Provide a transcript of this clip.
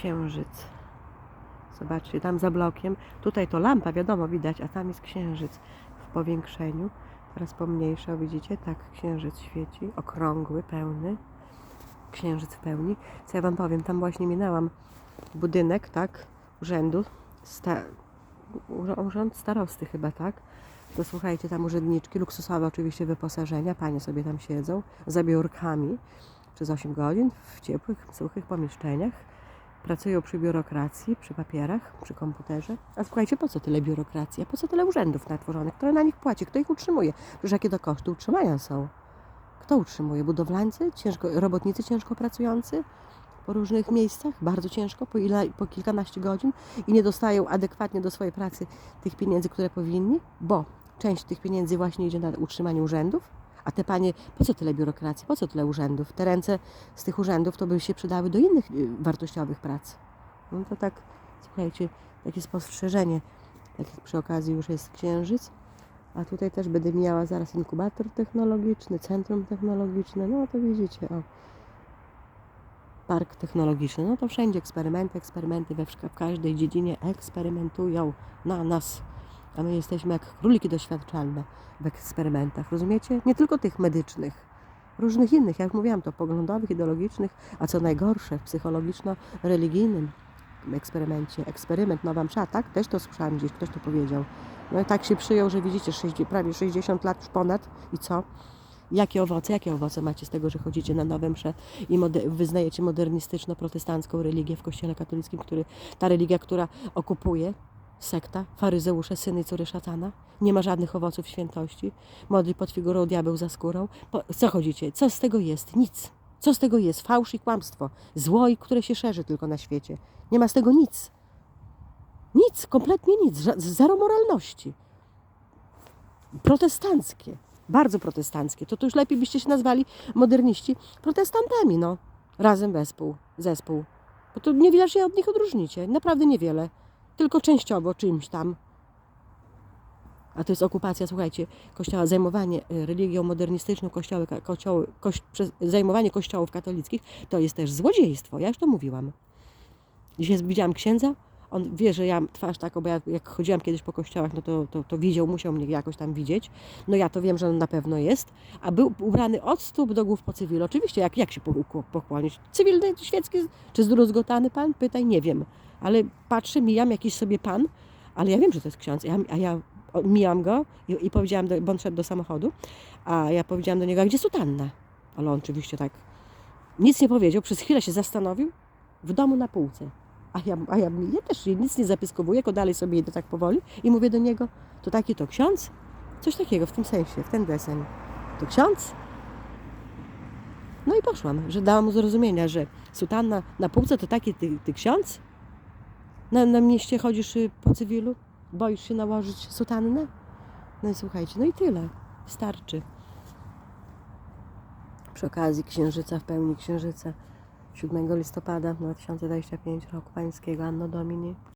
księżyc. Zobaczcie, tam za blokiem. Tutaj to lampa, wiadomo, widać, a tam jest księżyc w powiększeniu. Teraz pomniejsza, widzicie? Tak, księżyc świeci, okrągły, pełny. Księżyc w pełni. Co ja Wam powiem, tam właśnie minęłam budynek, tak, urzędu, sta, ur- urząd starosty chyba, tak? To słuchajcie, tam urzędniczki, luksusowe oczywiście wyposażenia, panie sobie tam siedzą za biurkami przez 8 godzin w ciepłych, suchych pomieszczeniach. Pracują przy biurokracji, przy papierach, przy komputerze. A słuchajcie, po co tyle biurokracji? A po co tyle urzędów natworzonych? Kto na nich płaci? Kto ich utrzymuje? Przecież jakie to koszty utrzymania są? Kto utrzymuje? Budowlańcy? Ciężko, robotnicy ciężko pracujący? Po różnych miejscach, bardzo ciężko, po, ile, po kilkanaście godzin i nie dostają adekwatnie do swojej pracy tych pieniędzy, które powinni, bo część tych pieniędzy właśnie idzie na utrzymanie urzędów, a te panie, po co tyle biurokracji, po co tyle urzędów? Te ręce z tych urzędów to by się przydały do innych y, wartościowych prac. No to tak, słuchajcie, takie spostrzeżenie, tak jak przy okazji już jest księżyc, a tutaj też będę miała zaraz inkubator technologiczny, centrum technologiczne, no to widzicie, o. Park technologiczny, no to wszędzie eksperymenty, eksperymenty we w każdej dziedzinie eksperymentują na nas. A my jesteśmy jak króliki doświadczalne w eksperymentach, rozumiecie? Nie tylko tych medycznych, różnych innych, jak mówiłam, to poglądowych, ideologicznych, a co najgorsze, w psychologiczno-religijnym eksperymencie. Eksperyment Nowa Msza, tak? Też to słyszałam gdzieś, ktoś to powiedział. No i tak się przyjął, że widzicie, 60, prawie 60 lat już ponad i co? Jakie owoce, jakie owoce macie z tego, że chodzicie na nowe msze i wyznajecie modernistyczno-protestancką religię w kościele katolickim, który, ta religia, która okupuje sekta, faryzeusze, syny córy szatana, nie ma żadnych owoców świętości, modli pod figurą diabeł za skórą. Po, co chodzicie? Co z tego jest? Nic. Co z tego jest? Fałsz i kłamstwo. Zło, które się szerzy tylko na świecie. Nie ma z tego nic. Nic, kompletnie nic. Zero moralności. Protestanckie. Bardzo protestanckie. To, to już lepiej byście się nazwali moderniści protestantami, no. Razem wespół, zespół. Bo to niewiele się od nich odróżnicie. Naprawdę niewiele. Tylko częściowo czymś tam. A to jest okupacja, słuchajcie, kościoła, zajmowanie y, religią modernistyczną, kościoły, kościoły, zajmowanie kościołów katolickich, to jest też złodziejstwo, ja już to mówiłam. Dzisiaj widziałam księdza, on wie, że ja twarz taką, bo ja jak chodziłam kiedyś po kościołach, no to, to, to widział, musiał mnie jakoś tam widzieć. No ja to wiem, że on na pewno jest. A był ubrany od stóp do głów po cywilu. Oczywiście, jak, jak się pokłonić? Cywilny, świecki, czy zdruzgotany pan? Pytaj, nie wiem. Ale patrzę, mijam jakiś sobie pan, ale ja wiem, że to jest ksiądz. Ja, a ja mijam go i, i powiedziałam, do, bo on szedł do samochodu, a ja powiedziałam do niego, a gdzie sutanna? Ale on oczywiście tak nic nie powiedział, przez chwilę się zastanowił, w domu na półce. A ja, a ja, ja też nic nie zapiskowuję, tylko dalej sobie idę tak powoli i mówię do niego, to taki to ksiądz? Coś takiego w tym sensie, w ten deseń. To ksiądz? No i poszłam, że dałam mu zrozumienia, że sutanna na półce to taki ty, ty ksiądz? Na, na mieście chodzisz y, po cywilu? Boisz się nałożyć sutannę? No i słuchajcie, no i tyle. Starczy. Przy okazji księżyca, w pełni księżyca 7 listopada 2025 roku pańskiego Anno Domini.